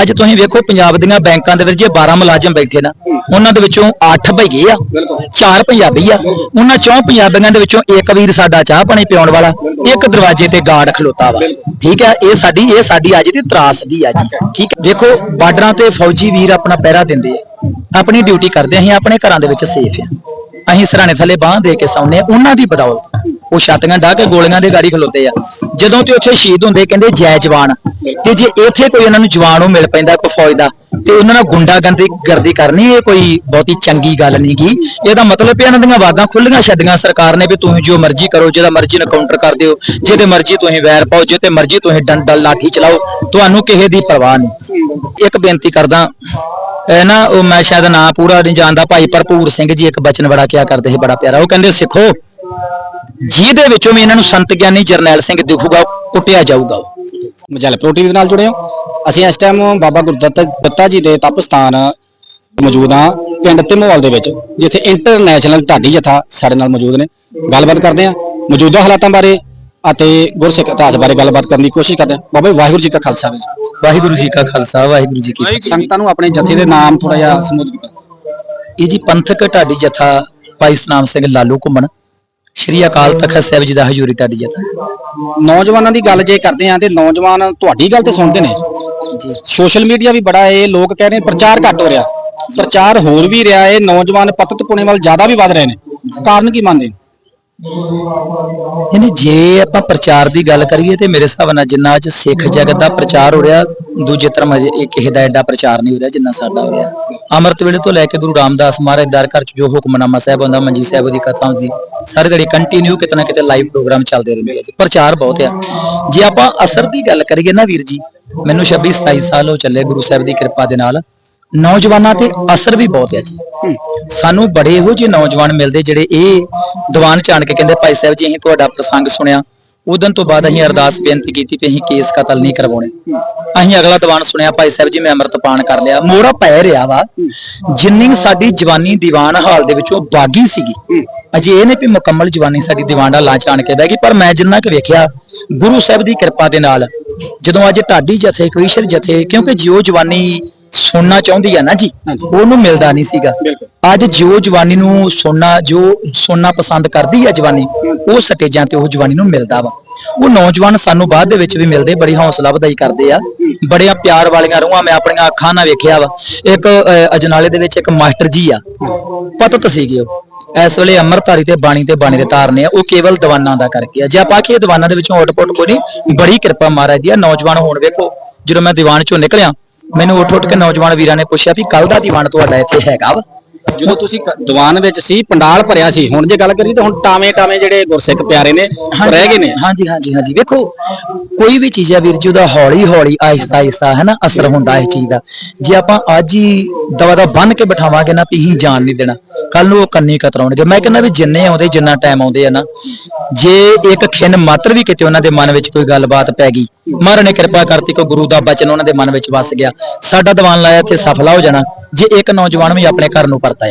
ਅੱਜ ਤੁਸੀਂ ਵੇਖੋ ਪੰਜਾਬ ਦੀਆਂ ਬੈਂਕਾਂ ਦੇ ਵਿੱਚ ਜੇ 12 ਮੁਲਾਜ਼ਮ ਬੈਠੇ ਨਾ, ਉਹਨਾਂ ਦੇ ਵਿੱਚੋਂ 8 ਭਈਏ ਆ, ਚਾਰ ਪੰਜਾਬੀ ਆ, ਉਹਨਾਂ ਚੋਂ ਪੰਜਾਬੀਆਂ ਦੇ ਵਿੱਚੋਂ ਇੱਕ ਵੀਰ ਸਾਡਾ ਚਾਹ ਪਾਣੀ ਪਿਆਉਣ ਵਾਲਾ, ਇੱਕ ਦਰਵਾਜ਼ੇ ਤੇ ਗਾਰਡ ਖਲੋਤਾ ਵਾ। ਠੀਕ ਹੈ ਇਹ ਸਾਡੀ ਇਹ ਸਾਡੀ ਅੱਜ ਦੀ ਤਰਾਸ ਦੀ ਆ ਜੀ। ਠੀਕ ਹੈ ਵੇਖੋ ਬਾਰਡਰਾਂ ਤੇ ਫੌਜੀ ਵੀਰ ਆਪਣਾ ਪਹਿਰਾ ਦਿੰਦੇ ਆ, ਆਪਣੀ ਡਿਊਟੀ ਕਰਦੇ ਅਸੀਂ ਆਪਣੇ ਘਰਾਂ ਦੇ ਵਿੱਚ ਸੇਫ ਆ। ਅਸੀਂ ਸਰਾਣੇ ਥੱਲੇ ਬਾਹ ਦੇ ਕੇ ਸੌਂਦੇ ਆ, ਉਹਨਾਂ ਦੀ ਬਦੌਲਤ। ਉਹ ਛਾਤੀਆਂ ਢਾ ਕੇ ਗੋਲੀਆਂ ਦੇ ਗਾੜੀ ਖਲੋਤੇ ਆ। ਜਦੋਂ ਤੇ ਉੱਥੇ ਸ਼ਹੀਦ ਹੁੰਦੇ ਕਹਿੰਦੇ ਜੈ ਜਵਾਨ। ਤੇ ਜੇ ਇੱਥੇ ਕੋਈ ਉਹਨਾਂ ਨੂੰ ਜਵਾਨ ਉਹ ਮਿਲ ਪੈਂਦਾ ਕੋਈ ਫੌਜ ਦਾ, ਤੇ ਉਹਨਾਂ ਨਾਲ ਗੁੰਡਾਗਰਦੀ ਗਰਦੀ ਕਰਨੀ ਇਹ ਕੋਈ ਬਹੁਤੀ ਚੰਗੀ ਗੱਲ ਨਹੀਂ ਗੀ। ਇਹਦਾ ਮਤਲਬ ਇਹਨਾਂ ਦੀਆਂ ਵਾਗਾਂ ਖੁੱਲੀਆਂ ਛੱਡੀਆਂ ਸਰਕਾਰ ਨੇ ਵੀ ਤੁਸੀਂ ਜੋ ਮਰਜ਼ੀ ਕਰੋ, ਜਿਹਦਾ ਮਰਜ਼ੀ ਨੂੰ ਕਾਊਂਟਰ ਕਰ ਦਿਓ, ਜਿਹਦੇ ਮਰਜ਼ੀ ਤੁਸੀਂ ਵੈਰ ਪਾਓ, ਜਿਹਦੇ ਮਰਜ਼ੀ ਤੁਸੀਂ ਡੰਡਲ ਲਾਠੀ ਚਲਾਓ, ਤੁਹਾਨੂੰ ਕਿਸੇ ਦੀ ਪਰਵਾਹ ਨਹੀਂ। ਇੱਕ ਬੇਨਤੀ ਕਰਦਾ, ਇਹ ਨਾ ਉਹ ਮੈਂ ਸ਼ਾਇਦ ਨਾਂ ਪੂਰਾ ਨਹੀਂ ਜਾਣਦਾ, ਭਾਈ ਭਰਪੂਰ ਸਿੰਘ ਜੀ ਇੱਕ ਬਚਨ ਬੜਾ ਕਿਹਾ ਕਰਦੇ ਸੀ, ਬੜਾ ਪਿਆਰਾ। ਉਹ ਕਹਿੰਦੇ, ਸਿੱਖੋ ਜਿਹਦੇ ਵਿੱਚੋਂ ਵੀ ਇਹਨਾਂ ਨੂੰ ਸੰਤ ਗਿਆਨੀ ਜਰਨੈਲ ਸਿੰਘ ਦਿਖੂਗਾ ਉਹ ਕੁੱਟਿਆ ਜਾਊਗਾ ਮਜਲ ਪ੍ਰੋ ਟੀਵੀ ਦੇ ਨਾਲ ਜੁੜੇ ਹੋ। ਅਸੀਂ ਇਸ ਟਾਈਮ ਬਾਬਾ ਗੁਰਦੱਤ ਦੱਤਾ ਜੀ ਦੇ ਤਪ ਸਥਾਨ ਮੌਜੂਦ ਹਾਂ ਪਿੰਡ ਧਮੋਵਾਲ ਦੇ ਵਿੱਚ ਜਿੱਥੇ ਇੰਟਰਨੈਸ਼ਨਲ ਢਾਡੀ ਜਥਾ ਸਾਡੇ ਨਾਲ ਮੌਜੂਦ ਨੇ। ਗੱਲਬਾਤ ਕਰਦੇ ਹਾਂ ਮੌਜੂਦਾ ਹਾਲਾਤਾਂ ਬਾਰੇ ਅਤੇ ਗੁਰਸਿੱਖ ਇਤਿਹਾਸ ਬਾਰੇ ਗੱਲਬਾਤ ਕਰਨ ਦੀ ਕੋਸ਼ਿਸ਼ ਕਰਦੇ ਹਾਂ। ਬਾਬਾ ਜੀ, ਵਾਹਿਗੁਰੂ ਜੀ ਕਾ ਖਾਲਸਾ ਵਾਹਿਗੁਰੂ ਜੀ ਕਾ ਖਾਲਸਾ ਵਾਹਿਗੁਰੂ ਜੀ ਕੀ ਫਤਿਹ। ਸੰਗਤਾਂ ਨੂੰ ਆਪਣੇ ਜਥੇ ਦੇ ਨਾਮ ਥੋੜਾ ਜਿਹਾ ਸੰਬੋਧਨ ਕਰੋ ਇਹ ਜੀ ਪੰਥਕ ਢਾਡੀ ਜਥਾ ਭਾਈ ਸਨਾਮ ਸਿੰਘ ਲਾਲੂ ਘੁੰਮਣ। ਸ਼੍ਰੀ ਅਕਾਲ ਤਖਤ ਸਾਹਿਬ ਜੀ ਦਾ ਹਜ਼ੂਰੀ ਢਾਡੀ ਜਥਾ ਨੌਜਵਾਨਾਂ ਦੀ ਗੱਲ ਜੇ ਕਰਦੇ ਹਾਂ ਤੇ ਨੌਜਵਾਨ ਤੁਹਾਡੀ ਗੱਲ ਤੇ ਸੁਣਦੇ ਨੇ। ਜੀ। ਸੋਸ਼ਲ ਮੀਡੀਆ ਵੀ ਬੜਾ ਇਹ ਲੋਕ ਕਹਿ ਰਹੇ ਨੇ ਪ੍ਰਚਾਰ ਘੱਟ ਹੋ ਰਿਹਾ। ਪ੍ਰਚਾਰ ਹੋਰ ਵੀ ਰਿਹਾ ਹੈ ਨੌਜਵਾਨ ਪਤਤ ਪੁਣੇ ਵੱਲ ਜ਼ਿਆਦਾ ਵੀ ਵੱਧ ਰਹੇ ਨੇ। ਕਾਰਨ ਕੀ ਮੰਨਦੇ ਹੋ? ਇਹਨੇ ਜੇ ਆਪਾਂ ਪ੍ਰਚਾਰ ਦੀ ਗੱਲ ਕਰੀਏ ਤੇ ਮੇਰੇ ਹਿਸਾਬ ਨਾਲ ਜਿੰਨਾ ਅੱਜ ਸਿੱਖ ਜਗਤ ਦਾ ਪ੍ਰਚਾਰ ਹੋ ਰਿਹਾ, ਦੂਜੇ ਧਰਮ ਇਹ ਕਿਸੇ ਦਾ ਐਡਾ ਪ੍ਰਚਾਰ ਨਹੀਂ ਹੋ ਰਿਹਾ ਜਿੰਨਾ ਸਾਡਾ ਹੋ ਰਿਹਾ। ਅੰਮ੍ਰਿਤ ਵੇਲੇ ਤੋਂ ਲੈ ਕੇ ਗੁਰੂ ਰਾਮਦਾਸ ਮਹਾਰਾਜ ਦਰ ਘਰ ਚ ਜੋ ਹੁਕਮਨਾਮਾ ਸਾਹਿਬ ਹੁੰਦਾ ਮੰਜੀ ਸਾਹਿਬ ਦੀ ਕਥਾ ਹੁੰਦੀ ਸਾਰੇ ਦਿਹਾੜੀ ਕੰਟੀਨਿਊ ਕਿਤੇ ਨਾ ਕਿਤੇ ਲਾਈਵ ਪ੍ਰੋਗਰਾਮ ਚੱਲਦੇ ਰਹਿੰਦੇ ਆ ਪ੍ਰਚਾਰ ਬਹੁਤ ਆ। ਜੇ ਆਪਾਂ ਅਸਰ ਦੀ ਗੱਲ ਕਰੀਏ ਨਾ ਵੀਰ ਜੀ, ਮੈਨੂੰ 26 27 ਸਾਲ ਹੋ ਚੱਲੇ ਗੁਰੂ ਸਾਹਿਬ ਦੀ ਕਿਰਪਾ ਦੇ ਨਾਲ। ਨੌਜਵਾਨਾਂ ਤੇ ਅਸਰ ਵੀ ਬਹੁਤ ਹੈ ਜੀ। ਸਾਨੂੰ ਬੜੇ ਇਹੋ ਜਿਹੇ ਨੌਜਵਾਨ ਮਿਲਦੇ ਜਿਹੜੇ ਇਹ ਦੀਵਾਨ ਚ ਆਣ ਕੇ ਕਹਿੰਦੇ ਭਾਈ ਸਾਹਿਬ ਜੀ ਅਸੀਂ ਤੁਹਾਡਾ ਪ੍ਰਸੰਗ ਸੁਣਿਆ। ਉਦੋਂ ਤੋਂ ਬਾਅਦ ਅਸੀਂ ਅਰਦਾਸ ਬੇਨਤੀ ਕੀਤੀ ਕਿ ਅਸੀਂ ਕੇਸ ਕਤਲ ਨਹੀਂ ਕਰਵਾਉਣੇ। ਅਸੀਂ ਅਗਲਾ ਦੀਵਾਨ ਸੁਣਿਆ ਭਾਈ ਸਾਹਿਬ ਜੀ ਮੈਂ ਅੰਮ੍ਰਿਤਪਾਨ ਕਰ ਲਿਆ। ਮੋੜਾ ਪੈ ਰਿਹਾ ਵਾ। ਜਿੰਨੀ ਸਾਡੀ ਜਵਾਨੀ ਦੀਵਾਨ ਹਾਲ ਦੇ ਵਿੱਚੋਂ ਬਾਗੀ ਸੀਗੀ। ਅਜੇ ਇਹ ਨਹੀਂ ਵੀ ਮੁਕੰਮਲ ਜਵਾਨੀ ਸਾਡੀ ਦੀਵਾਨ ਦਾ ਲਾਂਚ ਆਣ ਕੇ ਬਹਿ ਗਈ ਪਰ ਮੈਂ ਜਿੰਨਾ ਕੁ ਵੇਖਿਆ ਗੁਰੂ ਸਾਹਿਬ ਦੀ ਕਿਰਪਾ ਦੇ ਨਾਲ ਜਦੋਂ ਅੱਜ ਢਾਡੀ ਜਥੇ ਕਵੀਸ਼ਰ ਜਥੇ ਕਿਉਂਕਿ ਜਿਉ ਜਵਾਨੀ ਸੁਣਨਾ ਚਾਹੁੰਦੀ ਆ ਨਾ ਜੀ ਉਹਨੂੰ ਮਿਲਦਾ ਨਹੀਂ ਸੀਗਾ। ਅੱਜ ਜੋ ਜਵਾਨੀ ਨੂੰ ਸੁਣਨਾ ਜੋ ਸੁਣਨਾ ਪਸੰਦ ਕਰਦੀ ਆ ਜਵਾਨੀ ਉਹ ਸਟੇਜਾਂ ਤੇ ਉਹ ਜਵਾਨੀ ਨੂੰ ਮਿਲਦਾ ਵਾ। ਉਹ ਨੌਜਵਾਨ ਸਾਨੂੰ ਬਾਅਦ ਦੇ ਵਿੱਚ ਵੀ ਮਿਲਦੇ ਬੜੀ ਹੌਸਲਾ ਵਧਾਈ ਕਰਦੇ ਆ। ਬੜੀਆਂ ਪਿਆਰ ਵਾਲੀਆਂ ਰੂਹਾਂ ਮੈਂ ਆਪਣੀਆਂ ਅੱਖਾਂ ਨਾਲ ਵੇਖਿਆ ਵਾ। ਇੱਕ ਅਜਨਾਲੇ ਦੇ ਵਿੱਚ ਇੱਕ ਮਾਸਟਰ ਜੀ ਆ। ਪਤਤ ਸੀਗੇ ਉਹ। ਇਸ ਵੇਲੇ ਅੰਮ੍ਰਿਤਧਾਰੀ ਤੇ ਬਾਣੀ ਤੇ ਬਾਣੀ ਦੇ ਤਾਰਨੇ ਆ। ਉਹ ਕੇਵਲ ਦੀਵਾਨਾਂ ਦਾ ਕਰਕੇ ਆ। ਜੇ ਆਪਾਂ ਆਖੀਏ ਦੀਵਾਨਾਂ ਦੇ ਵਿੱਚੋਂ ਆਊਟਪੁੱਟ ਕੋਈ ਨਹੀਂ ਬੜੀ ਕਿਰਪਾ ਮਹਾਰਾਜ ਦੀ ਆ। ਨੌਜਵਾਨ ਹੁਣ ਵੇਖੋ ਜਦੋਂ ਮੈਂ ਦੀਵਾਨ ਚੋਂ ਨਿਕਲਿਆ ਮੈਨੂੰ ਉੱਠ ਉੱਠ ਕੇ ਨੌਜਵਾਨ ਵੀਰਾਂ ਨੇ ਪੁੱਛਿਆ ਵੀ ਕੱਲ ਦਾ ਦੀਵਾਨ ਤੁਹਾਡਾ ਇੱਥੇ ਹੈਗਾ ਵਾ? ਜਦੋਂ ਤੁਸੀਂ ਕ- ਦੀਵਾਨ ਵਿੱਚ ਸੀ, ਪੰਡਾਲ ਭਰਿਆ ਸੀ, ਹੁਣ ਜੇ ਗੱਲ ਕਰੀਏ ਤਾਂ ਹੁਣ ਟਾਵੇਂ ਟਾਵੇਂ ਜਿਹੜੇ ਗੁਰਸਿੱਖ ਪਿਆਰੇ ਨੇ ਰਹਿ ਗਏ ਨੇ। ਹਾਂਜੀ ਹਾਂਜੀ ਹਾਂਜੀ, ਵੇਖੋ, ਕੋਈ ਵੀ ਚੀਜ਼ ਆ ਵੀਰ ਜੀ, ਉਹਦਾ ਹੌਲੀ ਹੌਲੀ ਆਹਿਸਤਾ ਆਹਿਸਤਾ, ਹੈ ਨਾ, ਅਸਰ ਹੁੰਦਾ ਇਸ ਚੀਜ਼ ਦਾ। ਜੇ ਆਪਾਂ ਅੱਜ ਹੀ ਦਵਾ ਦਾ ਬੰਨ ਕੇ ਬਿਠਾਵਾਂਗੇ ਨਾ ਵੀ ਅਸੀਂ ਜਾਣ ਨਹੀਂ ਦੇਣਾ। ਕੱਲ ਨੂੰ ਉਹ ਕੰਨੀ ਕਤਰਾਉਣਗੇ। ਮੈਂ ਕਹਿੰਦਾ ਵੀ ਜਿੰਨੇ ਆਉਂਦੇ ਜਿੰਨਾ ਟਾਈਮ ਆਉਂਦੇ ਆ ਨਾ ਜੇ ਇੱਕ ਖਿੰਨ ਮਾਤਰ ਵੀ ਕਿਤੇ ਉਹਨਾਂ ਦੇ ਮਨ ਵਿੱਚ ਕੋਈ ਗੱਲਬਾਤ ਪੈ ਗਈ ਮਹਾਰਾਜ ਨੇ ਕਿਰਪਾ ਕਰਤੀ ਕੋਈ ਗੁਰੂ ਦਾ ਬਚਨ ਉਹਨਾਂ ਦੇ ਮਨ ਵਿੱਚ ਵਸ ਗਿਆ। ਸਾਡਾ ਦੀਵਾਨ ਲਾਇਆ ਤੇ ਸਫਲਾ ਹੋ ਜਾਣਾ। ਜੇ ਇੱਕ ਨੌਜਵਾਨ ਵੀ ਆਪਣੇ ਘਰ ਨੂੰ ਪਰਤ ਤੇ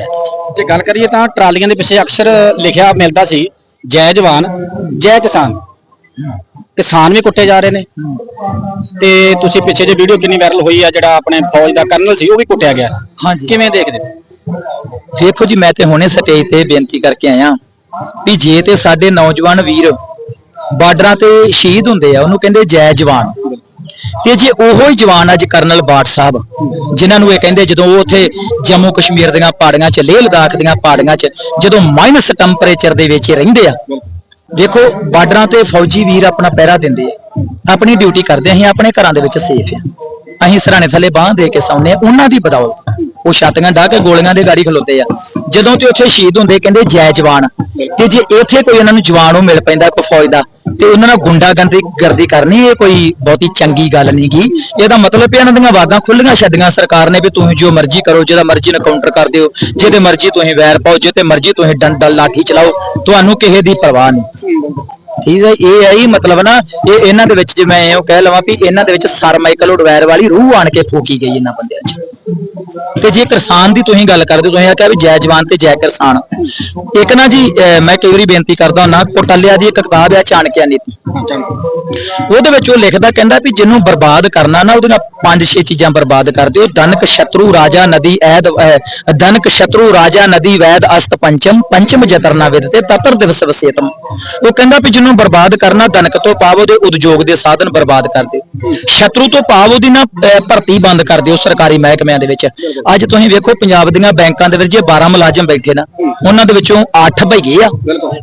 ਜੇ ਗੱਲ ਕਰੀਏ ਤਾਂ ਟਰਾਲੀਆਂ ਦੇ ਪਿੱਛੇ ਅਕਸਰ ਲਿਖਿਆ ਮਿਲਦਾ ਸੀ ਜੈ ਜਵਾਨ ਜੈ ਕਿਸਾਨ। ਕਿਸਾਨ ਵੀ ਕੁੱਟੇ ਜਾ ਰਹੇ ਨੇ। ਤੇ ਤੁਸੀਂ ਪਿੱਛੇ ਜੇ ਵੀਡੀਓ ਕਿੰਨੀ ਵਾਇਰਲ ਹੋਈ ਆ ਜਿਹੜਾ ਆਪਣੇ ਫੌਜ ਦਾ ਕਰਨਲ ਸੀ ਉਹ ਵੀ ਕੁੱਟਿਆ ਗਿਆ। ਹਾਂਜੀ। ਕਿਵੇਂ ਦੇਖਦੇ ਹੋ? ਵੇਖੋ ਜੀ, ਮੈਂ ਤੇ ਹੁਣੇ ਸਟੇਜ ਤੇ ਬੇਨਤੀ ਕਰਕੇ ਆਇਆ ਵੀ ਜੇ ਤੇ ਸਾਡੇ ਨੌਜਵਾਨ ਵੀਰ ਬਾਰਡਰਾਂ ਤੇ ਸ਼ਹੀਦ ਹੁੰਦੇ ਆ, ਉਹਨੂੰ ਕਹਿੰਦੇ ਜੈ ਜਵਾਨ। ਤੇ ਜੇ ਉਹੋ ਹੀ ਜਵਾਨ ਅੱਜ ਕਰਨਲ ਬਾਟ ਸਾਹਿਬ, ਜਿਨ੍ਹਾਂ ਨੂੰ ਇਹ ਕਹਿੰਦੇ ਜਦੋਂ ਉਹ ਉੱਥੇ ਜੰਮੂ ਕਸ਼ਮੀਰ ਦੀਆਂ ਪਹਾੜੀਆਂ 'ਚ, ਲੇਹ ਲਦਾਖ ਦੀਆਂ ਪਹਾੜੀਆਂ 'ਚ, ਜਦੋਂ ਮਾਈਨਸ ਟੈਂਪਰੇਚਰ ਦੇ ਵਿੱਚ ਰਹਿੰਦੇ ਆ, ਵੇਖੋ ਬਾਰਡਰਾਂ ਤੇ ਫੌਜੀ ਵੀਰ ਆਪਣਾ ਪਹਿਰਾ ਦਿੰਦੇ ਆ, ਆਪਣੀ ਡਿਊਟੀ ਕਰਦੇ ਆ, ਅਸੀਂ ਆਪਣੇ ਘਰਾਂ ਦੇ ਵਿੱਚ ਸੇਫ ਆ। ਅਸੀਂ ਸਰਾਣੇ ਥੱਲੇ ਬਾਹ ਦੇ ਕੇ ਸੌਂਦੇ ਆ, ਉਹਨਾਂ ਦੀ ਬਦੌਲਤ। ਉਹ ਛਾਤੀਆਂ ਢਾ ਕੇ ਗੋਲੀਆਂ ਦੇ ਗਾੜੀ ਖਲੋਤੇ ਆ। ਜਦੋਂ ਤੇ ਉੱਥੇ ਸ਼ਹੀਦ ਹੁੰਦੇ, ਕਹਿੰਦੇ ਜੈ ਜਵਾਨ। ਤੇ ਜੇ ਇੱਥੇ ਕੋਈ ਉਹਨਾਂ ਨੂੰ ਜਵਾਨ ਉਹ ਮਿਲ ਪੈਂਦਾ, ਕੋਈ ਫੌਜ ਦਾ, ਤੇ ਉਹਨਾਂ ਨਾਲ ਗੁੰਡਾਗਰਦੀ ਗਰਦੀ ਕਰਨੀ, ਇਹ ਕੋਈ ਬਹੁਤੀ ਚੰਗੀ ਗੱਲ ਨਹੀਂ ਗੀ। ਇਹਦਾ ਮਤਲਬ ਇਹ ਇਹਨਾਂ ਦੀਆਂ ਵਾਗਾਂ ਖੁੱਲੀਆਂ ਛੱਡੀਆਂ। ਸਰਕਾਰ ਨੇ ਵੀ ਤੁਸੀਂ ਜੋ ਮਰਜ਼ੀ ਕਰੋ, ਜਿਹਦਾ ਮਰਜ਼ੀ ਨੂੰ ਕਾਊਂਟਰ ਕਰ ਦਿਓ, ਜਿਹਦੇ ਮਰਜ਼ੀ ਤੁਸੀਂ ਵੈਰ ਪਾਓ, ਜਿਹਦੇ ਮਰਜ਼ੀ ਤੁਸੀਂ ਡੰਡਲ ਲਾਠੀ ਚਲਾਓ, ਤੁਹਾਨੂੰ ਕਿਸੇ ਦੀ ਪਰਵਾਹ ਨਹੀਂ। ਠੀਕ ਹੈ, ਇਹ ਹੈ ਹੀ ਮਤਲਬ ਨਾ, ਇਹ ਇਹਨਾਂ ਦੇ ਵਿੱਚ ਜੇ ਮੈਂ ਇਹੋ ਕਹਿ ਲਵਾਂ ਵੀ ਇਹਨਾਂ ਦੇ ਵਿੱਚ ਸਰ ਮਾਈਕਲ ਉਡਵੈਰ ਵਾਲੀ ਰੂਹ ਆਣ ਕੇ ਫੂਕੀ ਗਈ ਇਹਨਾਂ ਬੰਦਿਆਂ 'ਚ। ਤੇ ਜੇ ਕਿਸਾਨ ਦੀ ਤੁਸੀਂ ਗੱਲ ਕਰਦੇ ਹੋ, ਤੁਸੀਂ ਆਖਿਆ ਵੀ ਜੈ ਜਵਾਨ ਤੇ ਜੈ ਕਿਸਾਨ ਇੱਕ ਨਾ ਜੀ ਮੈਂ ਕਈ ਵਾਰੀ ਬੇਨਤੀ ਕਰਦਾ ਹੁੰਦਾ ਕੋਟਲਿਆ ਦੀ ਇੱਕ ਕਿਤਾਬ ਹੈ ਚਾਣਕਿਆ ਨੀਤੀ। ਉਹਦੇ ਵਿੱਚ ਉਹ ਲਿਖਦਾ ਕਹਿੰਦਾ ਵੀ ਜਿਹਨੂੰ ਬਰਬਾਦ ਕਰਨਾ ਨਾ ਉਹਦੀਆਂ ਪੰਜ ਛੇ ਚੀਜ਼ਾਂ ਬਰਬਾਦ ਕਰ ਦਿਓ। ਦਨਕ ਸ਼ਤਰੂ ਰਾਜਾ ਨਦੀ ਐਦ ਦਨਕ ਸ਼ਤਰੂ ਰਾਜਾ ਨਦੀ ਵੈਦ ਅਸਤ ਪੰਚਮ ਪੰਚਮ ਜਤਰਨਾ ਵਿਦ ਤੇ ਤਤਰ ਦਿਵਸ ਵਸੇਤਮ। ਉਹ ਕਹਿੰਦਾ ਵੀ ਜਿਹਨੂੰ ਬਰਬਾਦ ਕਰਨਾ ਦਨਕ ਤੋਂ ਭਾਵ ਉਹਦੇ ਉਦਯੋਗ ਦੇ ਸਾਧਨ ਬਰਬਾਦ ਕਰ ਦਿਓ। ਸ਼ਤਰੂ ਤੋਂ ਭਾਵ ਉਹਦੀ ਨਾ ਅਹ, ਭਰਤੀ ਬੰਦ ਕਰ ਦਿਓ ਸਰਕਾਰੀ ਮਹਿਕਮਿਆਂ ਦੇ ਵਿੱਚ। ਅੱਜ ਤੁਸੀਂ ਵੇਖੋ ਪੰਜਾਬ ਦੀਆਂ ਬੈਂਕਾਂ ਦੇ ਵਿੱਚ ਜੇ 12 ਮੁਲਾਜ਼ਮ ਬੈਠੇ ਨਾ, ਉਹਨਾਂ ਦੇ ਵਿੱਚੋਂ 8 ਭਈਏ ਆ,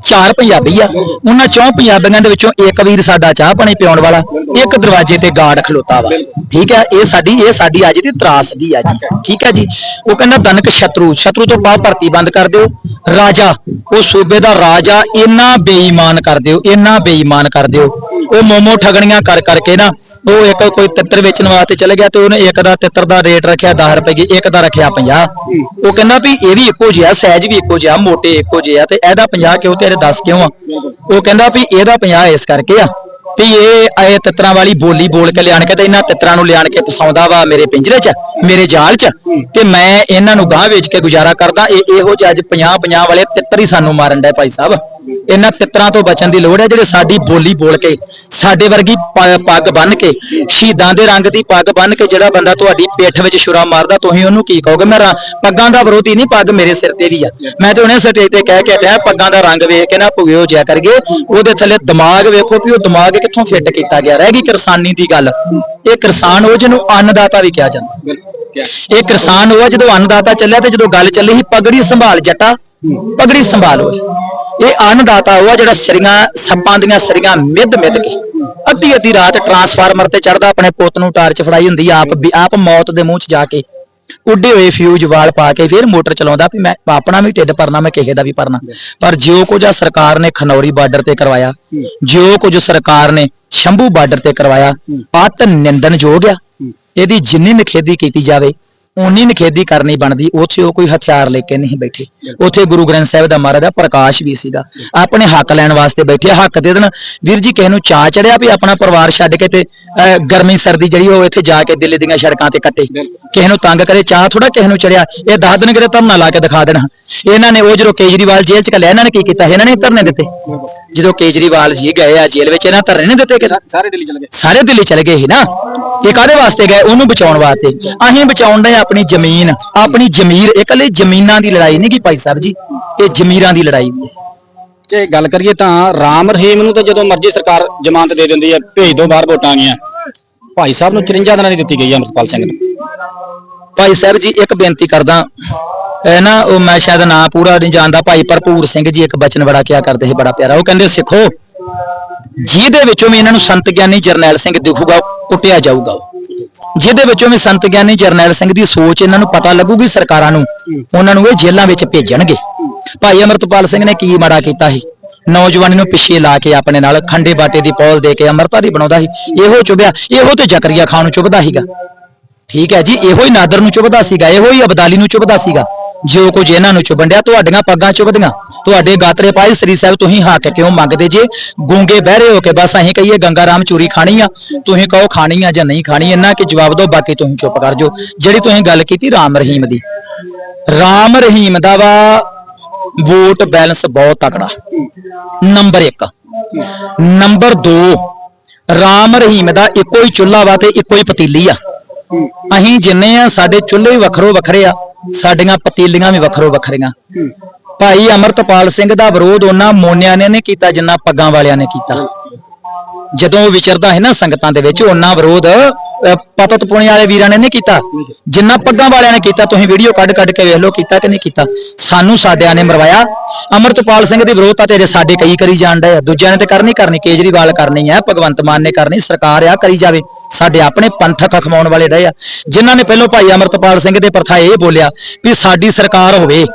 ਚਾਰ ਪੰਜਾਬੀ ਆ। ਉਹਨਾਂ ਚੋਂ ਪੰਜਾਬੀਆਂ ਦੇ ਵਿੱਚੋਂ ਇੱਕ ਵੀਰ ਸਾਡਾ ਚਾਹ ਪਾਣੀ ਪਿਆਉਣ ਵਾਲਾ, ਇੱਕ ਦਰਵਾਜ਼ੇ ਤੇ ਗਾਰਡ ਖਲੋਤਾ ਵਾ। ਠੀਕ ਹੈ ਇਹ ਸਾਡੀ ਇਹ ਸਾਡੀ ਅੱਜ ਦੀ ਤਰਾਸਦੀ ਆ ਜੀ। ਠੀਕ ਹੈ ਜੀ? ਉਹ ਕਹਿੰਦਾ ਦਨਕ ਸ਼ਤਰੂ ਸ਼ਤਰੂ ਤੋਂ ਬਾਅਦ ਭਰਤੀ ਬੰਦ ਕਰ ਦਿਓ। ਰਾਜਾ, ਉਹ ਸੂਬੇ ਦਾ ਰਾਜਾ, ਇੰਨਾ ਬੇਈਮਾਨ ਕਰ ਦਿਓ, ਇੰਨਾ ਬੇਈਮਾਨ ਕਰ ਦਿਓ। ਉਹ ਮੋਮੋ ਠਗਣੀਆਂ ਕਰ ਕਰਕੇ ਨਾ, ਉਹ ਇੱਕ ਕੋਈ ਤਿੱਤਰ ਵੇਚਣ ਵਾਸਤੇ ਚਲੇ ਗਿਆ ਤੇ ਉਹਨੇ ਇੱਕ ਦਾ ਤਿੱਤਰ ਦਾ ਰੇਟ ਰੱਖਿਆ 10 ਰੁਪਏ ਇੱਕ ਦਾ ਰੱਖਿਆ 50 ਉਹ ਕਹਿੰਦਾ ਵੀ ਇਹ ਵੀ ਇੱਕੋ ਜਿਹਾ ਸਾਈਜ਼ ਵੀ ਇੱਕੋ ਜਿਹਾ, ਮੋਟੇ ਇੱਕੋ ਜਿਹਾ ਤੇ ਇਹਦਾ 50 ਕਿਉਂ, ਤੇਰੇ 10 ਕਿਉਂ ਆ? ਉਹ ਕਹਿੰਦਾ ਵੀ ਇਹਦਾ 50 ਇਸ ਕਰਕੇ ਆ ਵੀ ਇਹ ਇਹ ਤਿੱਤਰਾਂ ਵਾਲੀ ਬੋਲੀ ਬੋਲ ਕੇ ਲਿਆਣ ਕੇ ਤੇ ਇਹਨਾਂ ਤਿੱਤਰਾਂ ਨੂੰ ਲਿਆਣ ਕੇ ਫਸਾਉਂਦਾ ਵਾ ਮੇਰੇ ਪਿੰਜਰੇ 'ਚ, ਮੇਰੇ ਜਾਲ 'ਚ ਤੇ ਮੈਂ ਇਹਨਾਂ ਨੂੰ ਗਾਂ ਵੇਚ ਕੇ ਗੁਜ਼ਾਰਾ ਕਰਦਾ। ਇਹ ਇਹੋ ਜਿਹੇ ਅੱਜ 50 50 ਵਾਲੇ ਤਿੱਤਰ ਹੀ ਸਾਨੂੰ ਮਾਰਨ ਡਏ ਭਾਈ ਸਾਹਿਬ। ਇਹਨਾਂ ਤਿੱਤਰਾਂ ਤੋਂ ਬਚਣ ਦੀ ਲੋੜ ਹੈ, ਜਿਹੜੇ ਸਾਡੀ ਬੋਲੀ ਬੋਲ ਕੇ, ਸਾਡੇ ਵਰਗੀ ਪ- ਪੱਗ ਬੰਨ ਕੇ, ਸ਼ਹੀਦਾਂ ਦੇ ਰੰਗ ਦੀ ਪੱਗ ਬੰਨ ਕੇ ਜਿਹੜਾ ਬੰਦਾ ਤੁਹਾਡੀ ਪਿੱਠ ਵਿੱਚ ਛੁਰਾ ਮਾਰਦਾ, ਤੁਸੀਂ ਉਹਨੂੰ ਕੀ ਕਹੋਗੇ? ਮੈਂ ਪੱਗਾਂ ਦਾ ਵਿਰੋਧੀ ਨਹੀਂ, ਪੱਗ ਮੇਰੇ ਸਿਰ ਤੇ ਵੀ ਆ। ਮੈਂ ਤੇ ਉਹਨੇ ਸਟੇਜ ਤੇ ਕਹਿ ਕੇ ਹਟਿਆ, ਪੱਗਾਂ ਦਾ ਰੰਗ ਵੇਖ ਕੇ ਨਾ ਭੁਗਿਓ ਜਿਆ ਕਰਗੇ ਉਹਦੇ ਥੱਲੇ ਦਿਮਾਗ ਵੇਖੋ ਵੀ ਉਹ ਦਿਮਾਗ ਕਿੱਥੋਂ ਫਿੱਟ ਕੀਤਾ ਗਿਆ। ਰਹਿ ਗਈ ਕਿਰਸਾਨੀ ਦੀ ਗੱਲ। ਇਹ ਕਿਰਸਾਨ ਉਹ ਜਿਹਨੂੰ ਅੰਨਦਾਤਾ ਵੀ ਕਿਹਾ ਜਾਂਦਾ। ਇਹ ਕਿਸਾਨ ਉਹ ਆ ਜਦੋਂ ਅੰਨਦਾਤਾ ਚੱਲਿਆ ਤੇ ਜਦੋਂ ਗੱਲ ਚੱਲੀ ਸੀ, ਪਗੜੀ ਸੰਭਾਲ ਜੱਟਾ, ਪਗੜੀ ਸੰਭਾਲ ਓਏ ਇਹ ਅੰਨਦਾਤਾ ਉਹ ਆ ਜਿਹੜਾ ਸਰੀਆਂ ਸੱਪਾਂ ਦੀਆਂ ਸਰੀਆਂ ਮਿੱਧ ਮਿੱਧ ਕੇ ਅੱਧੀ ਅੱਧੀ ਰਾਤ ਟਰਾਂਸਫਾਰਮਰ ਤੇ ਚੜਦਾ ਆਪਣੇ ਪੁੱਤ ਨੂੰ ਟਾਰਚ ਫੜਾਈ ਹੁੰਦੀ ਆਪ ਵੀ- ਆਪ ਮੌਤ ਦੇ ਮੂੰਹ 'ਚ ਜਾ ਕੇ ਉੱਡੇ ਹੋਏ ਫਿਊਜ਼ ਵਾਲ ਪਾ ਕੇ ਫਿਰ ਮੋਟਰ ਚਲਾਉਂਦਾ ਵੀ ਮੈਂ ਆਪਣਾ ਵੀ ਢਿੱਡ ਭਰਨਾ ਮੈਂ ਕਿਸੇ ਦਾ ਵੀ ਭਰਨਾ। ਪਰ ਜਿਉ ਕੁਝ ਆ ਸਰਕਾਰ ਨੇ ਖਨੌਰੀ ਬਾਰਡਰ ਤੇ ਕਰਵਾਇਆ ਜਿਉ ਕੁਝ ਸਰਕਾਰ ਨੇ ਸ਼ੰਭੂ ਬਾਰਡਰ ਤੇ ਕਰਵਾਇਆ ਅਤ ਨਿੰਦਨਯੋਗ ਆ। ਇਹਦੀ ਜਿੰਨੀ ਨਿਖੇਧੀ ਕੀਤੀ ਜਾਵੇ ਉਨੀ ਨਿਖੇਧੀ ਕਰਨੀ ਬਣਦੀ ਉੱਥੇ ਉਹ ਕੋਈ ਹਥਿਆਰ ਲੈ ਕੇ ਨਹੀਂ ਬੈਠੇ। ਉੱਥੇ ਗੁਰੂ ਗ੍ਰੰਥ ਸਾਹਿਬ ਦਾ ਮਹਾਰਾਜ ਦਾ ਪ੍ਰਕਾਸ਼ ਵੀ ਸੀਗਾ। ਆਪਣੇ ਹੱਕ ਲੈਣ ਵਾਸਤੇ ਬੈਠੇ ਹੱਕ ਦੇ ਦੇਣ ਵੀਰ ਜੀ ਕਿਸੇ ਨੂੰ ਚਾਹ ਚੜਿਆ ਵੀ ਆਪਣਾ ਪਰਿਵਾਰ ਛੱਡ ਕੇ ਤੇ ਗਰਮੀ ਸਰਦੀ ਜਿਹੜੀ ਉਹ ਇੱਥੇ ਜਾ ਕੇ ਦਿੱਲੀ ਦੀਆਂ ਸੜਕਾਂ ਤੇ ਕੱਟੇ। ਕਿਸੇ ਨੂੰ ਤੰਗ ਕਰੇ ਚਾਹ ਥੋੜਾ ਕਿਸੇ ਨੂੰ ਚੜਿਆ। ਇਹ ਦੱਸ ਦੇਣ ਕਿਤੇ ਧਰਨਾ ਲਾ ਕੇ ਦਿਖਾ ਦੇਣਾ। ਇਹਨਾਂ ਨੇ ਉਹ ਜਦੋਂ ਕੇਜਰੀਵਾਲ ਜੇਲ੍ਹ ਚ ਕੱਲਿਆ ਇਹਨਾਂ ਨੇ ਕੀ ਕੀਤਾ? ਇਹਨਾਂ ਨੇ ਧਰਨੇ ਦਿੱਤੇ। ਜਦੋਂ ਕੇਜਰੀਵਾਲ ਜੀ ਗਏ ਆ ਜੇਲ੍ਹ ਵਿੱਚ ਇਹਨਾਂ ਧਰਨੇ ਨਹੀਂ ਦਿੱਤੇ ਕਿਤੇ ਸਾਰੇ ਦਿੱਲੀ ਚਲੇ ਗਏ। ਸਾਰੇ ਦਿੱਲੀ ਚਲੇ ਗਏ ਸੀ ਨਾ। ਇਹ ਕਾਦੇ ਵਾਸਤੇ ਗਏ? ਉਹਨੂੰ ਬਚਾਉਣ ਵਾਸਤੇ। ਅਸੀਂ ਬਚਾਉਣ ਦੇ ਆਪਣੀ ਜ਼ਮੀਨ ਆਪਣੀ ਜ਼ਮੀਰ ਇਹ ਇਕੱਲੇ ਜ਼ਮੀਨਾਂ ਦੀ ਲੜਾਈ ਨਹੀਂ ਕੀ ਭਾਈ ਸਾਹਿਬ ਜੀ ਇਹ ਜ਼ਮੀਰਾਂ ਦੀ ਲੜਾਈ ਵੀ ਹੈ। ਜੇ ਗੱਲ ਕਰੀਏ ਤਾਂ ਰਾਮ ਰਹੀਮ ਨੂੰ ਤਾਂ ਜਦੋਂ ਮਰਜ਼ੀ ਸਰਕਾਰ ਜ਼ਮਾਨਤ ਦੇ ਦਿੰਦੀ ਹੈ ਭੇਜ ਦੋ ਬਾਹਰ ਵੋਟਾਂ ਗਈਆਂ। ਭਾਈ ਸਾਹਿਬ ਨੂੰ 54 ਦਿਨਾਂ ਦੀ ਦਿੱਤੀ ਗਈ ਹੈ ਅਮਰਪਾਲ ਸਿੰਘ ਨੂੰ। ਭਾਈ ਸਾਹਿਬ ਜੀ ਇੱਕ ਬੇਨਤੀ ਕਰਦਾ ਇਹ ਨਾ ਉਹ ਮੈਂ ਸ਼ਾਇਦ ਨਾਂ ਪੂਰਾ ਨਹੀਂ ਜਾਣਦਾ ਭਾਈ ਭਰਪੂਰ ਸਿੰਘ ਜੀ ਇੱਕ ਬਚਨ ਬੜਾ ਕਿਹਾ ਕਰਦੇ ਸੀ ਬੜਾ ਪਿਆਰਾ। ਉਹ ਕਹਿੰਦੇ ਸਿੱਖੋ ਜਿਹਦੇ ਵਿੱਚੋਂ ਵੀ ਇਹਨਾਂ ਨੂੰ ਸੰਤ ਗਿਆਨੀ ਜਰਨੈਲ ਸਿੰਘ ਦਿਖੂਗਾ ਕੁੱਟਿਆ ਜਾਊਗਾ ਜਿਹਦੇ ਵਿੱਚੋਂ ਵੀ ਸੰਤ ਗਿਆਨੀ ਜਰਨੈਲ ਸਿੰਘ ਦੀ ਸੋਚ ਇਹਨਾਂ ਨੂੰ ਪਤਾ ਲੱਗੂਗੀ ਸਰਕਾਰਾਂ ਨੂੰ, ਉਹਨਾਂ ਨੂੰ ਇਹ ਜੇਲ੍ਹਾਂ ਵਿੱਚ ਭੇਜਣਗੇ। ਭਾਈ ਅਮਰਤਪਾਲ ਸਿੰਘ ਨੇ ਕੀ ਮਾੜਾ ਕੀਤਾ ਸੀ? ਨੌਜਵਾਨੀ ਨੂੰ ਪਿੱਛੇ ਲਾ ਕੇ ਆਪਣੇ ਨਾਲ ਖੰਡੇ ਬਾਟੇ ਦੀ ਪੌਲ ਦੇ ਕੇ ਅਮਰਤਾਰੀ ਬਣਾਉਂਦਾ ਸੀ। ਇਹੋ ਚੁਬਿਆ ਇਹੋ ਤੇ ਜ਼ਕਰੀਆ ਖਾਨ ਨੂੰ ਚੁਬਦਾ ਸੀਗਾ। ਠੀਕ ਹੈ ਜੀ, ਇਹੋ ਹੀ ਨਾਦਰ ਨੂੰ ਚੁਬਦਾ ਸੀਗਾ, ਇਹੋ ਹੀ ਅਬਦਾਲੀ ਨੂੰ ਚੁਬਦਾ ਸੀਗਾ। ਜੋ ਕੁਝ ਇਹਨਾਂ ਨੂੰ ਚੁਬਣ ਤੁਹਾਡੀਆਂ ਪੱਗਾਂ ਚੁਬਦੀਆਂ ਤੁਹਾਡੇ ਗਾਤਰੇ ਪਾਏ ਸ੍ਰੀ ਸਾਹਿਬ, ਤੁਸੀਂ ਹੱਕ ਕਿਉਂ ਮੰਗਦੇ ਜੇ? ਗੂੰਗੇ ਬਹਿਰੇ ਹੋ ਕੇ ਬਸ ਅਸੀਂ ਕਹੀਏ ਗੰਗਾ ਰਾਮ ਚੂਰੀ ਖਾਣੀ ਆ। ਤੁਸੀਂ ਕਹੋ ਖਾਣੀ ਆ ਜਾਂ ਨਹੀਂ ਖਾਣੀ ਇਹਨਾਂ ਕਿ ਜਵਾਬ ਦਿਓ, ਬਾਕੀ ਤੁਸੀਂ ਚੁੱਪ ਕਰ ਜਾਓ। ਜਿਹੜੀ ਤੁਸੀਂ ਗੱਲ ਕੀਤੀ ਰਾਮ ਰਹੀਮ ਦੀ। ਰਾਮ ਰਹੀਮ ਦਾ ਵਾ, ਵੋਟ ਬੈਲੈਂਸ ਬਹੁਤ ਤਕੜਾ। ਨੰਬਰ 1 ਨੰਬਰ 2 ਰਾਮ ਰਹੀਮ ਦਾ ਇੱਕੋ ਹੀ ਚੁੱਲ੍ਹਾ ਵਾ ਤੇ ਇੱਕੋ ਹੀ ਪਤੀਲੀ ਆ। ਅਸੀਂ ਜਿੰਨੇ ਆ, ਸਾਡੇ ਚੁੱਲ੍ਹੇ ਵੀ ਵੱਖਰੋ ਵੱਖਰੇ ਆ, ਸਾਡੀਆਂ ਪਤੀਲੀਆਂ ਵੀ ਵੱਖਰੋ ਵੱਖਰੀਆਂ। ਭਾਈ ਅਮਰਤਪਾਲ ਸਿੰਘ ਦਾ ਵਿਰੋਧ ਉਹਨਾਂ ਮੋਨਿਆਂ ਨੇ ਨਹੀਂ ਕੀਤਾ ਜਿੰਨਾ ਪੱਗਾਂ ਵਾਲਿਆਂ ਨੇ ਕੀਤਾ। ਜਦੋਂ ਉਹ ਵਿਚਰਦਾ ਹੈ ਨਾ ਸੰਗਤਾਂ ਦੇ ਵਿੱਚ ਉਹਨਾਂ ਵਿਰੋਧ ਅਹ, ਪਤਤ ਪੁਣੇ ਵਾਲੇ ਵੀਰਾਂ ਨੇ ਨਹੀਂ ਕੀਤਾ। ਜਿੰਨਾ ਪੱਗਾਂ ਵਾਲਿਆਂ ਨੇ ਕੀਤਾ ਤੁਸੀਂ ਵੀਡੀਓ ਕੱਢ ਕੱਢ ਕੇ ਵੇਖ ਲਓ ਕੀਤਾ ਕਿ ਨਹੀਂ ਕੀਤਾ। ਸਾਨੂੰ ਸਾਡਿਆਂ ਨੇ ਮਰਵਾਇਆ। ਅਮਰਤਪਾਲ ਸਿੰਘ ਦੀ ਵਿਰੋਧਤਾ ਤੇਰੇ ਸਾਡੇ ਕਈ ਕਰੀ ਜਾਣ ਆ। ਦੂਜਿਆਂ ਨੇ ਤੇ ਕਰਨੀ ਕਰਨੀ ਕੇਜਰੀਵਾਲ ਕਰਨੀ ਹੈ ਭਗਵੰਤ ਮਾਨ ਨੇ ਕਰਨੀ ਸਰਕਾਰ ਆ ਕਰੀ ਜਾਵੇ। ਸਾਡੇ ਆਪਣੇ ਪੰਥਕ ਖਮਾਉਣ ਵਾਲੇ ਰਹੇ ਆ। ਜਿਨ੍ਹਾਂ ਨੇ ਪਹਿਲਾਂ ਭਾਈ ਅਮਰਤਪਾਲ ਸਿੰਘ ਦੇ ਪ੍ਰਥਾ ਇਹ ਬੋਲਿਆ ਵੀ ਸਾਡੀ ਸਰਕਾਰ ਹੋਵੇ।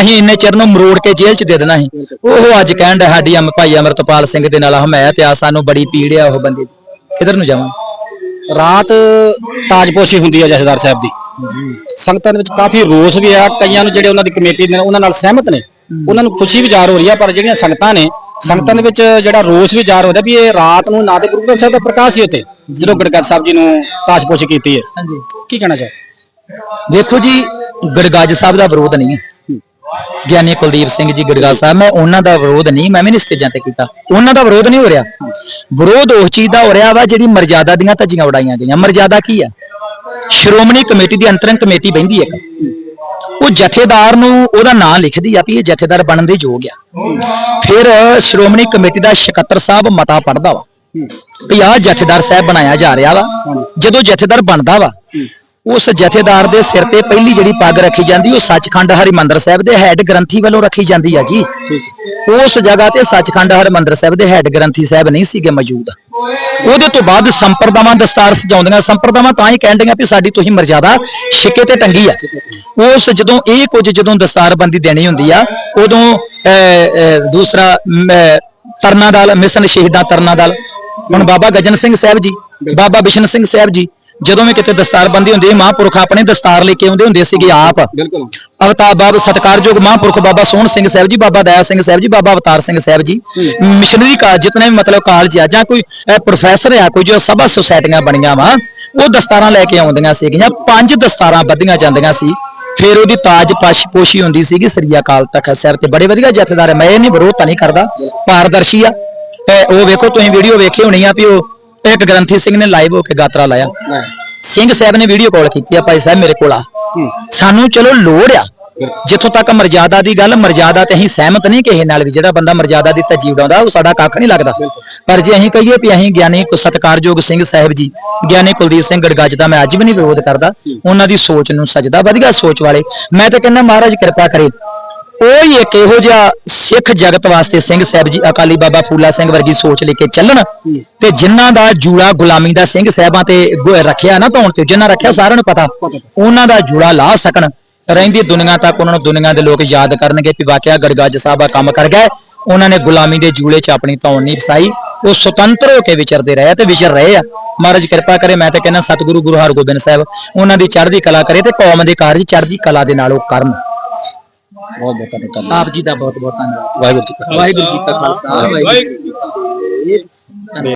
ਅਸੀਂ ਇੰਨੇ ਚਿਰ ਨੂੰ ਮਰੋੜ ਕੇ ਜੇਲ੍ਹ 'ਚ ਦੇ ਦੇਣਾ ਸੀ। ਉਹ ਅੱਜ ਕਹਿਣ ਡਿਆ ਸਾਡੀ ਅਮ ਭਾਈ ਅਮਰਤਪਾਲ ਸਿੰਘ ਦੇ ਨਾਲ ਹਮਾਇਤ ਆ ਸਾਨੂੰ ਬੜੀ ਪੀੜ ਆ ਉਹ ਬੰਦੇ ਦੀ। ਕਿੱਧਰ ਨੂੰ ਜਾਵਾਂ? ਰਾਤ ਤਾਜਪੋਸ਼ੀ ਹੁੰਦੀ ਹੈ ਜਥੇਦਾਰ ਸਾਹਿਬ ਦੀ। ਸੰਗਤਾਂ ਦੇ ਵਿੱਚ ਕਾਫੀ ਰੋਸ ਵੀ ਆ ਕਈਆਂ ਨੂੰ ਜਿਹੜੇ ਉਹਨਾਂ ਦੀ ਕਮੇਟੀ ਨੇ ਉਹਨਾਂ ਨਾਲ ਸਹਿਮਤ ਨੇ। ਉਹਨਾਂ ਨੂੰ ਖੁਸ਼ੀ ਵੀ ਜ਼ਾਹਰ ਹੋ ਰਹੀ ਆ ਪਰ ਜਿਹੜੀਆਂ ਸੰਗਤਾਂ ਨੇ ਸੰਗਤਾਂ ਦੇ ਵਿੱਚ ਜਿਹੜਾ ਰੋਸ ਵੀ ਜ਼ਾਹਰ ਹੋ ਰਿਹਾ ਵੀ ਇਹ ਰਾਤ ਨੂੰ ਨਾ ਤੇ ਗੁਰੂ ਗ੍ਰੰਥ ਸਾਹਿਬ ਦਾ ਪ੍ਰਕਾਸ਼ ਹੀ ਉੱਤੇ ਜਦੋਂ ਗੜਗੜ ਸਾਹਿਬ ਜੀ ਨੂੰ ਤਾਜਪੋਸ਼ੀ ਕੀਤੀ ਹੈ। ਹਾਂਜੀ। ਕੀ ਕਹਿਣਾ ਚਾਹੋ? ਦੇਖੋ ਜੀ ਗੜਗਾਜ ਸਾਹਿਬ ਦਾ ਵਿਰੋਧ ਨਹੀਂ ਹੈ। ਗਿਆਨੀ ਕੁਲਦੀਪ ਸਿੰਘ ਜੀ ਗੜਗਾ ਸਾਹਿਬ, ਮੈਂ ਉਹਨਾਂ ਦਾ ਵਿਰੋਧ ਨਹੀਂ, ਮੈਂ ਵੀ ਨਹੀਂ ਸਟੇਜਾਂ ਤੇ ਕੀਤਾ। ਉਹਨਾਂ ਦਾ ਵਿਰੋਧ ਨਹੀਂ ਹੋ ਰਿਹਾ। ਵਿਰੋਧ ਉਸ ਚੀਜ਼ ਦਾ ਹੋ ਰਿਹਾ ਵਾ ਜਿਹੜੀ ਮਰਜ਼ਾਦਾ ਦੀਆਂ ਧੱਜੀਆਂ ਉਡਾਈਆਂ ਗਈਆਂ। ਮਰਜ਼ਾਦਾ ਕੀ ਹੈ ਸ਼੍ਰੋਮਣੀ ਕਮੇਟੀ ਦੀ ਅੰਤਰੰਗ ਕਮੇਟੀ ਬੈਂਦੀ ਇੱਕ। ਉਹ ਜਥੇਦਾਰ ਨੂੰ ਉਹਦਾ ਨਾਂ ਲਿਖਦੀ ਆ ਵੀ ਇਹ ਜਥੇਦਾਰ ਬਣਨ ਦੇ ਯੋਗ ਆ। ਫਿਰ ਸ਼੍ਰੋਮਣੀ ਕਮੇਟੀ ਦਾ ਸਕੱਤਰ ਸਾਹਿਬ ਮਤਾ ਪੜਦਾ ਵਾ। ਵੀ ਆਹ ਜਥੇਦਾਰ ਸਾਹਿਬ ਬਣਾਇਆ ਜਾ ਰਿਹਾ ਵਾ। ਜਦੋਂ ਜਥੇਦਾਰ ਬਣਦਾ ਵਾ ਉਸ ਜਥੇਦਾਰ ਦੇ ਸਿਰ ਤੇ ਪਹਿਲੀ ਜਿਹੜੀ ਪੱਗ ਰੱਖੀ ਜਾਂਦੀ ਉਹ ਸੱਚਖੰਡ ਹਰਿਮੰਦਰ ਸਾਹਿਬ ਦੇ ਹੈੱਡ ਗ੍ਰੰਥੀ ਵੱਲੋਂ ਰੱਖੀ ਜਾਂਦੀ ਆ ਜੀ। ਉਸ ਜਗ੍ਹਾ ਤੇ ਸੱਚਖੰਡ ਹਰਿਮੰਦਰ ਸਾਹਿਬ ਦੇ ਹੈੱਡ ਗ੍ਰੰਥੀ ਸਾਹਿਬ ਨਹੀਂ ਸੀਗੇ ਮੌਜੂਦ। ਉਹਦੇ ਤੋਂ ਬਾਅਦ ਸੰਪਰਦਾਵਾਂ ਦਸਤਾਰ ਸਜਾਉਂਦੀਆਂ ਸੰਪਰਦਾਵਾਂ ਤਾਂ ਹੀ ਕਹਿੰਦੀਆਂ ਵੀ ਸਾਡੀ ਤੁਸੀਂ ਮਰਜ਼ਾਦਾ ਛਿੱਕੇ ਤੇ ਟੰਗੀ ਆ। ਉਸ ਜਦੋਂ ਇਹ ਕੁਝ ਜਦੋਂ ਦਸਤਾਰਬੰਦੀ ਦੇਣੀ ਹੁੰਦੀ ਆ ਉਦੋਂ ਅਹ, ਦੂਸਰਾ ਮ, ਤਰਨਾ ਦਲ ਮਿਸ਼ਨ ਸ਼ਹੀਦਾਂ ਤਰਨਾ ਦਲ। ਹੁਣ ਬਾਬਾ ਗਜਨ ਸਿੰਘ ਸਾਹਿਬ ਜੀ ਬਾਬਾ ਬਿਸ਼ਨ ਸਿੰਘ ਸਾਹਿਬ ਜੀ ਜਦੋਂ ਵੀ ਕਿਤੇ ਦਸਤਾਰਬੰਦੀ ਹੁੰਦੀ ਸੀ ਮਹਾਂਪੁਰਖ ਆਪਣੇ ਦਸਤਾਰ ਲੈ ਕੇ ਆਉਂਦੇ ਹੁੰਦੇ ਸੀਗੇ ਆਪ। ਬਿਲਕੁਲ। ਅਵਤਾਰ ਬਾਬ ਸਤਕਾਰਯੋਗ ਮਹਾਂਪੁਰਖ ਬਾਬਾ ਸੋਹਣ ਸਿੰਘ ਸਾਹਿਬ ਜੀ ਬਾਬਾ ਦਇਆ ਸਿੰਘ ਸਾਹਿਬ ਜੀ ਬਾਬਾ ਅਵਤਾਰ ਸਿੰਘ ਸਾਹਿਬ ਜੀ। ਮਿਸ਼ਨਰੀ ਕਾਲ ਜਿਤਨੇ ਵੀ ਮਤਲਬ ਕਾਲਜ ਆ ਜਾਂ ਕੋਈ ਪ੍ਰੋਫੈਸਰ ਆ ਕੋਈ ਜੋ ਸਭਾ ਸੁਸਾਇਟੀਆਂ ਬਣੀਆਂ ਵਾ ਉਹ ਦਸਤਾਰਾਂ ਲੈ ਕੇ ਆਉਂਦੀਆਂ ਸੀਗੀਆਂ। ਪੰਜ ਦਸਤਾਰਾਂ ਬੱਧੀਆਂ ਜਾਂਦੀਆਂ ਸੀ। ਫਿਰ ਉਹਦੀ ਤਾਜ ਪਾਸ਼ ਪੋਸ਼ੀ ਹੁੰਦੀ ਸੀਗੀ ਸ੍ਰੀ ਅਕਾਲ ਤਖਤ ਸਾਹਿਬ ਤੇ। ਬੜੇ ਵਧੀਆ ਜਥੇਦਾਰ ਹੈ ਮੈਂ ਇਹ ਨਹੀਂ ਵਿਰੋਧ ਤਾਂ ਨਹੀਂ ਕਰਦਾ। ਪਾਰਦਰਸ਼ੀ ਆ। ਉਹ ਵੇਖੋ ਤੁਸੀਂ ਵੀਡੀਓ ਵੇਖੀ ਹੋਣੀ ਆ ਵੀ ਉਹ ਇੱਕ ਗ੍ਰੰਥੀ ਸਿੰਘ ਨੇ ਲਾਈਵ ਹੋ ਕੇ ਗਾਤਰਾ ਲਾਇਆ। ਸਿੰਘ ਸਾਹਿਬ ਨੇ ਵੀਡੀਓ ਕਾਲ ਕੀਤੀ ਆ ਭਾਈ ਸਾਹਿਬ ਮੇਰੇ ਕੋਲ ਆ। ਸਾਨੂੰ ਚਲੋ ਲੋੜ ਆ। ਜਿੱਥੋਂ ਤੱਕ ਮਰਜ਼ਾਦਾ ਦੀ ਗੱਲ ਮਰਜ਼ਾਦਾ ਤੇ ਅਸੀਂ ਸਹਿਮਤ ਨਹੀਂ ਕਿਸੇ ਨਾਲ ਵੀ। ਜਿਹੜਾ ਬੰਦਾ ਮਰਜ਼ਾਦਾ ਦੀ ਤਜੀ ਉਡਾਉਂਦਾ ਉਹ ਸਾਡਾ ਕੱਖ ਨਹੀਂ ਲੱਗਦਾ। ਪਰ ਜੇ ਅਸੀਂ ਕਹੀਏ ਵੀ ਅਸੀਂ ਗਿਆਨੀ ਕੋ ਸਤਕਾਰਯੋਗ ਸਿੰਘ ਸਾਹਿਬ ਜੀ ਗਿਆਨੀ ਕੁਲਦੀਪ ਸਿੰਘ ਗੜਗੱਜ ਦਾ ਮੈਂ ਅੱਜ ਵੀ ਨਹੀਂ ਵਿਰੋਧ ਕਰਦਾ ਉਹਨਾਂ ਦੀ ਸੋਚ ਨੂੰ ਸਜਦਾ। ਵਧੀਆ ਸੋਚ ਵਾਲੇ। ਮੈਂ ਤਾਂ ਕਹਿੰਦਾ ਮਹਾਰਾਜ ਕਿਰਪਾ ਕਰੇ। ਉਹ ਹੀ ਇੱਕ ਇਹੋ ਜਿਹਾ ਸਿੱਖ ਜਗਤ ਵਾਸਤੇ ਸਿੰਘ ਸਾਹਿਬ ਜੀ ਅਕਾਲੀ ਬਾਬਾ ਫੂਲਾ ਸਿੰਘ ਵਰਗੀ ਸੋਚ ਲੈ ਕੇ ਚੱਲਣ ਤੇ ਜਿਨ੍ਹਾਂ ਦਾ ਜੂੜਾ ਗੁਲਾਮੀ ਦਾ ਸਿੰਘ ਸਾਹਿਬਾਂ ਤੇ ਰੱਖਿਆ ਨਾ ਧੌਣ ਤੇ ਜਿਨ੍ਹਾਂ ਰੱਖਿਆ ਸਾਰਿਆਂ ਨੂੰ ਪਤਾ ਉਹਨਾਂ ਦਾ ਜੂੜਾ ਲਾ ਸਕਣ। ਰਹਿੰਦੀ ਦੁਨੀਆ ਤੱਕ ਉਹਨਾਂ ਨੂੰ ਦੁਨੀਆ ਦੇ ਲੋਕ ਯਾਦ ਕਰਨਗੇ ਵੀ ਵਾਕਿਆ ਗੜਗੱਜ ਸਾਹਿਬ ਆ ਕੰਮ ਕਰ ਗਏ। ਉਹਨਾਂ ਨੇ ਗੁਲਾਮੀ ਦੇ ਜੂੜੇ 'ਚ ਆਪਣੀ ਧੌਣ ਨਹੀਂ ਫਸਾਈ ਉਹ ਸੁਤੰਤਰ ਹੋ ਕੇ ਵਿਚਰਦੇ ਰਹੇ ਤੇ ਵਿਚਰ ਰਹੇ ਆ। ਮਹਾਰਾਜ ਕਿਰਪਾ ਕਰੇ ਮੈਂ ਤਾਂ ਕਹਿੰਦਾ ਸਤਿਗੁਰੂ ਗੁਰੂ ਹਰਗੋਬਿੰਦ ਸਾਹਿਬ ਉਹਨਾਂ ਦੀ ਚੜ੍ਹਦੀ ਕਲਾ ਕਰੇ ਤੇ ਕੌਮ ਦੇ ਕਾਰਜ ਚੜ੍ਹਦੀ ਕਲਾ ਦੇ ਨਾਲ ਉਹ ਕਰਨ। ਬਹੁਤ ਬਹੁਤ ਧੰਨਵਾਦ ਆਪ ਜੀ ਦਾ ਬਹੁਤ ਬਹੁਤ ਧੰਨਵਾਦ। ਵਾਹਿਗੁਰੂ ਜੀ ਕਾ ਵਾਹਿਗੁਰੂ ਜੀ ਕਾ ਖਾਲਸਾ। ਵਾਹਿਗੁਰੂ ਜੀ ਕੀ ਫਤਿਹ।